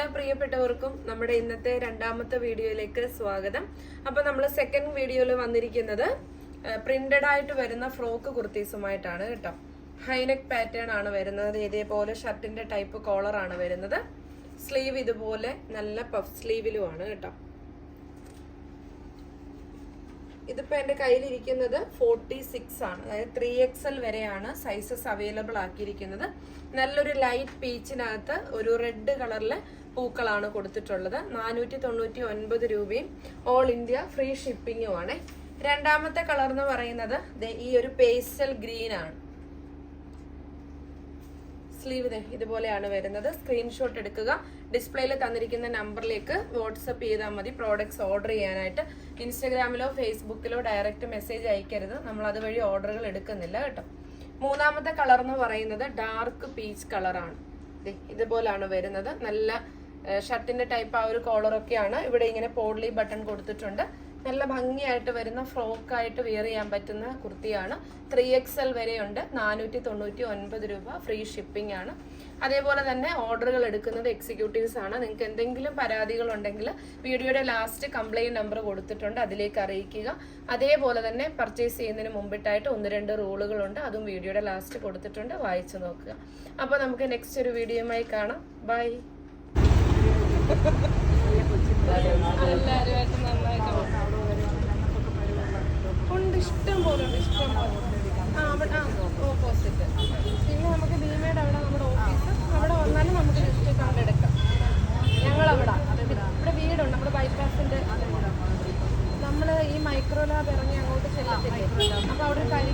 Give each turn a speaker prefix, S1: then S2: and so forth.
S1: എല്ലാ പ്രിയപ്പെട്ടവർക്കും നമ്മുടെ ഇന്നത്തെ രണ്ടാമത്തെ വീഡിയോയിലേക്ക് സ്വാഗതം. അപ്പൊ നമ്മൾ സെക്കൻഡ് വീഡിയോയിൽ വന്നിരിക്കുന്നത് പ്രിന്റഡ് ആയിട്ട് വരുന്ന ഫ്രോക്ക് കുർത്തീസുമായിട്ടാണ് കേട്ടോ. ഹൈനെക്ക് പാറ്റേൺ ആണ് വരുന്നത് ഇതേപോലെ ഷർട്ടിന്റെ ടൈപ്പ് കോളർ ആണ് വരുന്നത്. സ്ലീവ് ഇതുപോലെ നല്ല പഫ് സ്ലീവിലുമാണ് കേട്ടോ. ഇതിപ്പോ എന്റെ കയ്യിലിരിക്കുന്നത് ഫോർട്ടി സിക്സ് ആണ്. അതായത് ത്രീ എക്സ് എൽ വരെയാണ് സൈസസ് അവൈലബിൾ ആക്കിയിരിക്കുന്നത്. നല്ലൊരു ലൈറ്റ് പീച്ചിനകത്ത് ഒരു റെഡ് കളറിലെ പൂക്കളാണ് കൊടുത്തിട്ടുള്ളത്. നാനൂറ്റി തൊണ്ണൂറ്റി ഒൻപത് രൂപയും ഓൾ ഇന്ത്യ ഫ്രീ ഷിപ്പിങ്ങുമാണ് രണ്ടാമത്തെ കളർ എന്ന് പറയുന്നത് ഈ ഒരു പേസ്റ്റൽ ഗ്രീൻ ആണ്. സ്ലീവ് ഇതുപോലെയാണ് വരുന്നത്. സ്ക്രീൻഷോട്ട് എടുക്കുക. ഡിസ്പ്ലേയിൽ തന്നിരിക്കുന്ന നമ്പറിലേക്ക് വാട്സപ്പ് ചെയ്താൽ മതി. പ്രോഡക്ട്സ് ഓർഡർ ചെയ്യാനായിട്ട്. ഇൻസ്റ്റഗ്രാമിലോ ഫേസ്ബുക്കിലോ ഡയറക്റ്റ് മെസ്സേജ് അയക്കരുത്. നമ്മൾ അതുവഴി ഓർഡറുകൾ എടുക്കുന്നില്ല കേട്ടോ. മൂന്നാമത്തെ കളർ എന്ന് പറയുന്നത് ഡാർക്ക് പീച്ച് കളറാണ് ഇതുപോലാണ് വരുന്നത്. നല്ല ഷർട്ടിന്റെ ടൈപ്പ് ആ ഒരു കോളറൊക്കെയാണ് ഇവിടെ ഇങ്ങനെ പോഡ്ലി ബട്ടൺ കൊടുത്തിട്ടുണ്ട്. നല്ല ഭംഗിയായിട്ട് വരുന്ന ഫ്രോക്ക് ആയിട്ട് വെയർ ചെയ്യാൻ പറ്റുന്ന കുർത്തിയാണ്. ത്രീ എക്സ് എൽ വരെയുണ്ട്. നാനൂറ്റി തൊണ്ണൂറ്റി ഒൻപത് രൂപ ഫ്രീ ഷിപ്പിംഗ് ആണ്. അതേപോലെ തന്നെ ഓർഡറുകൾ എടുക്കുന്നത് എക്സിക്യൂട്ടീവ്സ് ആണ്. നിങ്ങൾക്ക് എന്തെങ്കിലും പരാതികൾ ഉണ്ടെങ്കിൽ വീഡിയോയുടെ ലാസ്റ്റ് കംപ്ലയിന്റ് നമ്പർ കൊടുത്തിട്ടുണ്ട്. അതിലേക്ക് അറിയിക്കുക. അതേപോലെ തന്നെ പർച്ചേസ് ചെയ്യുന്നതിന് മുമ്പിട്ടായിട്ട് ഒന്ന് രണ്ട് റൂളുകളുണ്ട് അതും വീഡിയോയുടെ ലാസ്റ്റ് കൊടുത്തിട്ടുണ്ട്. വായിച്ചു നോക്കുക. അപ്പോൾ നമുക്ക് നെക്സ്റ്റ് ഒരു വീഡിയോയുമായി കാണാം. ബൈ എല്ലാവരുമായിട്ട് മൈക്രോ ലാബ് ഇറങ്ങി അങ്ങോട്ട് ചെല്ലത്തില്ലേ? അപ്പൊ അവിടെ കഴിഞ്ഞ